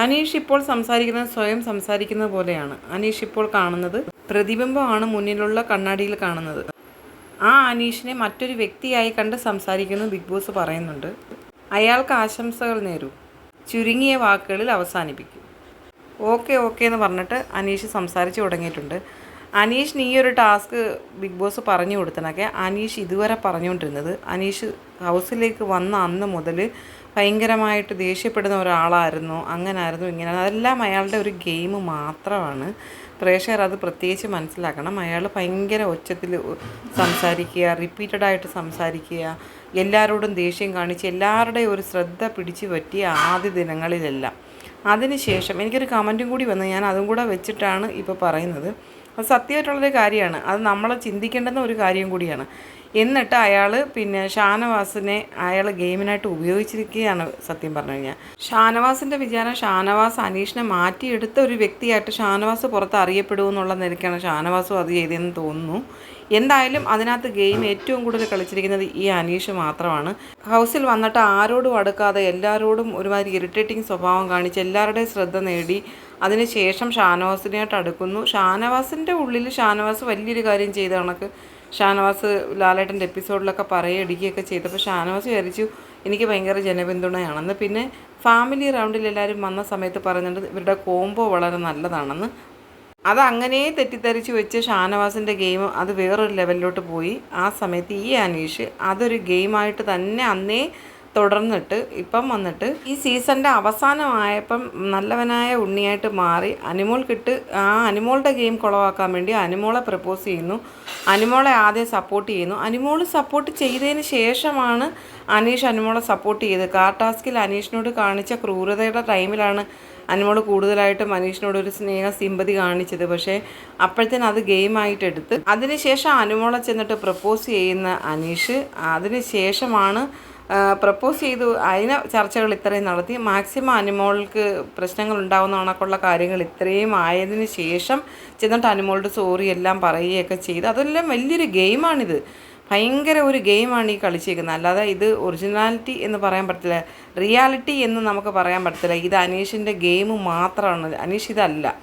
അനീഷ് ഇപ്പോൾ സംസാരിക്കുന്നത് സ്വയം സംസാരിക്കുന്നത് പോലെയാണ്. അനീഷ് ഇപ്പോൾ കാണുന്നത് പ്രതിബിംബമാണ് മുന്നിലുള്ള കണ്ണാടിയിൽ കാണുന്നത്. ആ അനീഷിനെ മറ്റൊരു വ്യക്തിയായി കണ്ട് സംസാരിക്കുന്നു ബിഗ് ബോസ് പറയുന്നുണ്ട്. അയാൾക്ക് ആശംസകൾ നേരൂ. ചുരുങ്ങിയ വാക്കുകളിൽ അവസാനിപ്പിക്കും. ഓക്കെ ഓക്കെ എന്ന് പറഞ്ഞിട്ട് അനീഷ് സംസാരിച്ചു തുടങ്ങിയിട്ടുണ്ട്. അനീഷിന് നീ ഒരു ടാസ്ക് ബിഗ് ബോസ് പറഞ്ഞു കൊടുത്തണൊക്കെ അനീഷ് ഇതുവരെ പറഞ്ഞുകൊണ്ടിരുന്നത്. അനീഷ് ഹൗസിലേക്ക് വന്ന അന്ന് മുതൽ ഭയങ്കരമായിട്ട് ദേഷ്യപ്പെടുന്ന ഒരാളായിരുന്നു. അങ്ങനായിരുന്നു ഇങ്ങനെ അതെല്ലാം അയാളുടെ ഒരു ഗെയിം മാത്രമാണ്. പ്രേക്ഷകർ അത് പ്രത്യേകിച്ച് മനസ്സിലാക്കണം. അയാൾ ഭയങ്കര ഒച്ചത്തിൽ സംസാരിക്കുക റിപ്പീറ്റഡ് ആയിട്ട് സംസാരിക്കുക എല്ലാവരോടും ദേഷ്യം കാണിച്ച് എല്ലാവരുടെയും ഒരു ശ്രദ്ധ പിടിച്ചു പറ്റിയ ആദ്യ ദിനങ്ങളിലെല്ലാം. അതിനുശേഷം എനിക്കൊരു കമന്റും കൂടി വന്നു. ഞാൻ അതും കൂടെ വെച്ചിട്ടാണ് ഇപ്പോൾ പറയുന്നത്. അത് സത്യമായിട്ടുള്ളൊരു കാര്യമാണ്. അത് നമ്മൾ ചിന്തിക്കേണ്ടുന്ന ഒരു കാര്യം കൂടിയാണ്. എന്നിട്ട് അയാൾ പിന്നെ ഷാനവാസിനെ അയാൾ ഗെയിമിനായിട്ട് ഉപയോഗിച്ചിരിക്കുകയാണ് സത്യം പറഞ്ഞു കഴിഞ്ഞാൽ. ഷാനവാസിന്റെ വിചാരം ഷാനവാസ് അനീഷിനെ മാറ്റിയെടുത്ത ഒരു വ്യക്തിയായിട്ട് ഷാനവാസ് പുറത്ത് അറിയപ്പെടുമെന്നുള്ള നിലയ്ക്കാണ് ഷാനവാസും അത് ചെയ്തതെന്ന് തോന്നുന്നു. എന്തായാലും അതിനകത്ത് ഗെയിം ഏറ്റവും കൂടുതൽ കളിച്ചിരിക്കുന്നത് ഈ അനീഷ് മാത്രമാണ്. ഹൗസിൽ വന്നിട്ട് ആരോടും അടുക്കാതെ എല്ലാവരോടും ഒരുമാതിരി ഇറിറ്റേറ്റിംഗ് സ്വഭാവം കാണിച്ച് എല്ലാവരുടെയും ശ്രദ്ധ നേടി അതിനുശേഷം ഷാനവാസിനായിട്ട് അടുക്കുന്നു. ഷാനവാസിന്റെ ഉള്ളിൽ ഷാനവാസ് വലിയൊരു കാര്യം ചെയ്ത കണക്ക് ഷാനവാസ് ലാലേട്ടന്റെ എപ്പിസോഡിലൊക്കെ പറയുകയൊക്കെ ചെയ്തപ്പോൾ ഷാനവാസ് വിചാരിച്ചു എനിക്ക് ഭയങ്കര ജനപിന്തുണയാണെന്ന്. പിന്നെ ഫാമിലി റൗണ്ടിൽ എല്ലാവരും വന്ന സമയത്ത് പറയുന്നുണ്ട് ഇവരുടെ കോംബോ വളരെ നല്ലതാണെന്ന്. അത് അങ്ങനെ തെറ്റിദ്ധരിച്ച് വെച്ച് ഷാനവാസിന്റെ ഗെയിം അത് വേറൊരു ലെവലിലോട്ട് പോയി. ആ സമയത്ത് ഈ അനീഷ് അതൊരു ഗെയിമായിട്ട് തന്നെ അന്നേ തുടർന്നിട്ട് ഇപ്പം വന്നിട്ട് ഈ സീസണിന്റെ അവസാനമായപ്പം നല്ലവനായ ഉണ്ണിയായിട്ട് മാറി അനിമോൾ കിട്ട് ആ അനിമോളുടെ ഗെയിം കുളവാക്കാൻ വേണ്ടി അനിമോളെ പ്രപ്പോസ് ചെയ്യുന്നു. അനിമോളെ ആദ്യം സപ്പോർട്ട് ചെയ്യുന്നു. അനിമോൾ സപ്പോർട്ട് ചെയ്തതിന് ശേഷമാണ് അനീഷ് അനിമോളെ സപ്പോർട്ട് ചെയ്തത്. കാർ ടാസ്കിൽ അനീഷിനോട് കാണിച്ച ക്രൂരതയുടെ ടൈമിലാണ് അനിമോൾ കൂടുതലായിട്ടും അനീഷിനോട് ഒരു സ്നേഹ സിമ്പതി കാണിച്ചത്. പക്ഷേ അപ്പോഴത്തേന് അത് ഗെയിമായിട്ട് എടുത്ത്. അതിനുശേഷം അനുമോളെ ചെന്നിട്ട് പ്രപ്പോസ് ചെയ്യുന്ന അനീഷ് അതിനുശേഷമാണ് പ്രപ്പോസ് ചെയ്തു. അതിന് ചർച്ചകൾ ഇത്രയും നടത്തി. മാക്സിമം അനിമോൾക്ക് പ്രശ്നങ്ങൾ ഉണ്ടാകുന്ന കണക്കുള്ള കാര്യങ്ങൾ ഇത്രയും ആയതിനു ശേഷം ചെന്നിട്ട് അനിമോളുടെ സോറി എല്ലാം പറയുകയൊക്കെ ചെയ്ത്. അതെല്ലാം വലിയൊരു ഗെയിമാണിത് ഭയങ്കര ഒരു ഗെയിമാണ് ഈ കളിച്ചേക്കുന്നത്. അല്ലാതെ ഇത് ഒറിജിനാലിറ്റി എന്ന് പറയാൻ പറ്റില്ല റിയാലിറ്റി എന്ന് നമുക്ക് പറയാൻ പറ്റത്തില്ല. ഇത് അനീഷിന്റെ ഗെയിം മാത്രമാണ് അനീഷ് ഇതല്ല.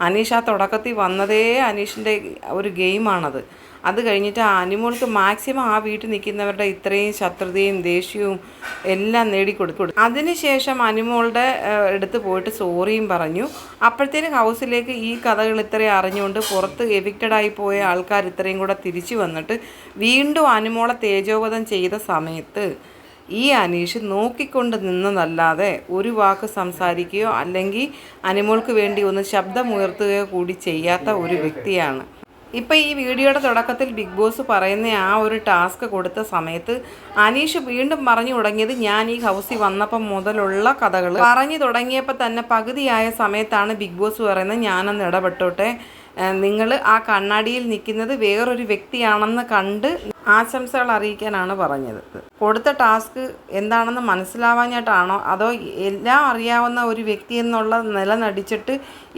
അനീഷ് ആ തുടക്കത്തിൽ വന്നതേ അനീഷിന്റെ ഒരു ഗെയിമാണത് അത് കഴിഞ്ഞിട്ട് അനിമോൾക്ക് മാക്സിമം ആ വീട്ടിൽ നിൽക്കുന്നവരുടെ ഇത്രയും ശത്രുതയും ദേഷ്യവും എല്ലാം നേടിക്കൊടുത്തു അതിനുശേഷം അനിമോളുടെ അടുത്ത് പോയിട്ട് സോറിയും പറഞ്ഞു. അപ്പോഴത്തേനും ഹൗസിലേക്ക് ഈ കഥകൾ ഇത്രയും അറിഞ്ഞുകൊണ്ട് പുറത്ത് എവിക്റ്റഡായി പോയ ആൾക്കാർ ഇത്രയും കൂടെ തിരിച്ചു വന്നിട്ട് വീണ്ടും അനിമോളെ തേജോവധം ചെയ്ത സമയത്ത് ഈ അനീഷ് നോക്കിക്കൊണ്ട് നിന്നതല്ലാതെ ഒരു വാക്ക് സംസാരിക്കുകയോ അല്ലെങ്കിൽ അനിമോൾക്ക് വേണ്ടി ഒന്ന് ശബ്ദമുയർത്തുകയോ കൂടി ചെയ്യാത്ത ഒരു വ്യക്തിയാണ്. ഇപ്പം ഈ വീഡിയോയുടെ തുടക്കത്തിൽ ബിഗ് ബോസ് പറയുന്ന ആ ഒരു ടാസ്ക് കൊടുത്ത സമയത്ത് അനീഷ് വീണ്ടും പറഞ്ഞു തുടങ്ങിയത് ഞാൻ ഈ ഹൗസിൽ വന്നപ്പം മുതലുള്ള കഥകൾ പറഞ്ഞു തുടങ്ങിയപ്പോൾ തന്നെ പകുതിയായ സമയത്താണ് ബിഗ് ബോസ് പറയുന്നത് ഞാനൊന്ന് ഇടപെട്ടോട്ടെ. നിങ്ങൾ ആ കണ്ണാടിയിൽ നിൽക്കുന്നത് വേറൊരു വ്യക്തിയാണെന്ന് കണ്ട് ആശംസകൾ അറിയിക്കാനാണ് പറഞ്ഞത്. കൊടുത്ത ടാസ്ക് എന്താണെന്ന് മനസ്സിലാവാഞ്ഞിട്ടാണോ? അതോ എല്ലാം അറിയാവുന്ന ഒരു വ്യക്തി എന്നുള്ള നില നടിച്ചിട്ട്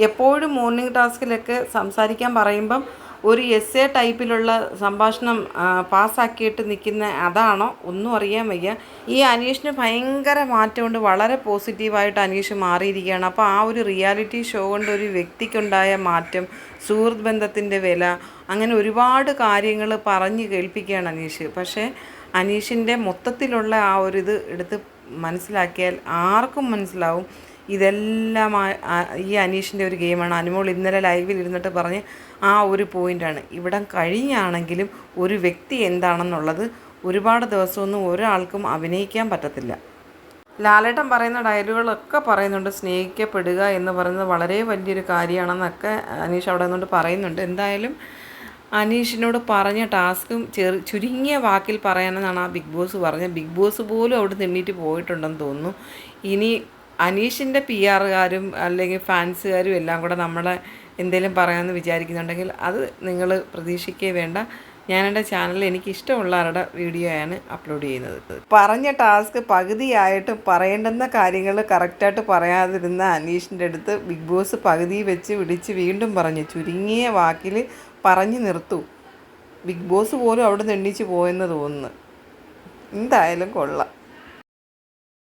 എപ്പോഴും മോർണിംഗ് ടാസ്കിലൊക്കെ സംസാരിക്കാൻ പറയുമ്പം ഒരു എസ് എ ടൈപ്പിലുള്ള സംഭാഷണം പാസ്സാക്കിയിട്ട് നിൽക്കുന്ന അതാണോ? ഒന്നും അറിയാൻ വയ്യ. ഈ അനീഷിന് ഭയങ്കര മാറ്റമുണ്ട്. വളരെ പോസിറ്റീവായിട്ട് അനീഷ് മാറിയിരിക്കുകയാണ്. അപ്പോൾ ആ ഒരു റിയാലിറ്റി ഷോ കൊണ്ട് ഒരു വ്യക്തിക്കുണ്ടായ മാറ്റം സുഹൃത്ത് ബന്ധത്തിന്റെ വില അങ്ങനെ ഒരുപാട് കാര്യങ്ങൾ പറഞ്ഞ് കേൾപ്പിക്കുകയാണ് അനീഷ്. പക്ഷേ അനീഷിന്റെ മൊത്തത്തിലുള്ള ആ ഒരു ഇത് എടുത്ത് മനസ്സിലാക്കിയാൽ ആർക്കും മനസ്സിലാവും. ഇതെല്ലാം ഈ അനീഷിന്റെ ഒരു ഗെയിമാണ്. അനുമോൾ ഇന്നലെ ലൈവിൽ ഇരുന്നിട്ട് പറഞ്ഞ് ആ ഒരു പോയിന്റാണ് ഇവിടം കഴിഞ്ഞാണെങ്കിലും ഒരു വ്യക്തി എന്താണെന്നുള്ളത് ഒരുപാട് ദിവസമൊന്നും ഒരാൾക്കും അഭിനയിക്കാൻ പറ്റത്തില്ല. ലാലേട്ടൻ പറയുന്ന ഡയലോഗുകളൊക്കെ പറയുന്നുണ്ട്. സ്നേഹിക്കപ്പെടുക എന്ന് പറയുന്നത് വളരെ വലിയൊരു കാര്യമാണെന്നൊക്കെ അനീഷ് അവിടെ നിന്നുകൊണ്ട് പറയുന്നുണ്ട്. എന്തായാലും അനീഷിനോട് പറഞ്ഞ ടാസ്കും ചെറു ചുരുങ്ങിയ വാക്കിൽ പറയാനെന്നാണ് ആ ബിഗ് ബോസ് പറഞ്ഞത്. ബിഗ് ബോസ് പോലും അവിടെ നിന്നിട്ട് പോയിട്ടുണ്ടെന്ന് തോന്നുന്നു. ഇനി അനീഷിന്റെ പി ആറുകാരും അല്ലെങ്കിൽ ഫാൻസുകാരും എല്ലാം കൂടെ നമ്മളെ എന്തെങ്കിലും പറയാമെന്ന് വിചാരിക്കുന്നുണ്ടെങ്കിൽ അത് നിങ്ങൾ പ്രതീക്ഷിക്കേ വേണ്ട. ഞാൻ എന്റെ ചാനലിൽ എനിക്ക് ഇഷ്ടമുള്ളവരുടെ വീഡിയോയാണ് അപ്ലോഡ് ചെയ്യുന്നത്. പറഞ്ഞ ടാസ്ക് പകുതിയായിട്ട് പറയേണ്ടുന്ന കാര്യങ്ങൾ കറക്റ്റായിട്ട് പറയാതിരുന്ന അനീഷിന്റെ അടുത്ത് ബിഗ് ബോസ് പകുതി വെച്ച് വിളിച്ച് വീണ്ടും പറഞ്ഞു ചുരുങ്ങിയ വാക്കിൽ പറഞ്ഞു നിർത്തു. ബിഗ് ബോസ് പോലും അവിടെ നിന്ന് എണ്ണിച്ച് പോയെന്ന് തോന്നുന്നു. എന്തായാലും കൊള്ളാം.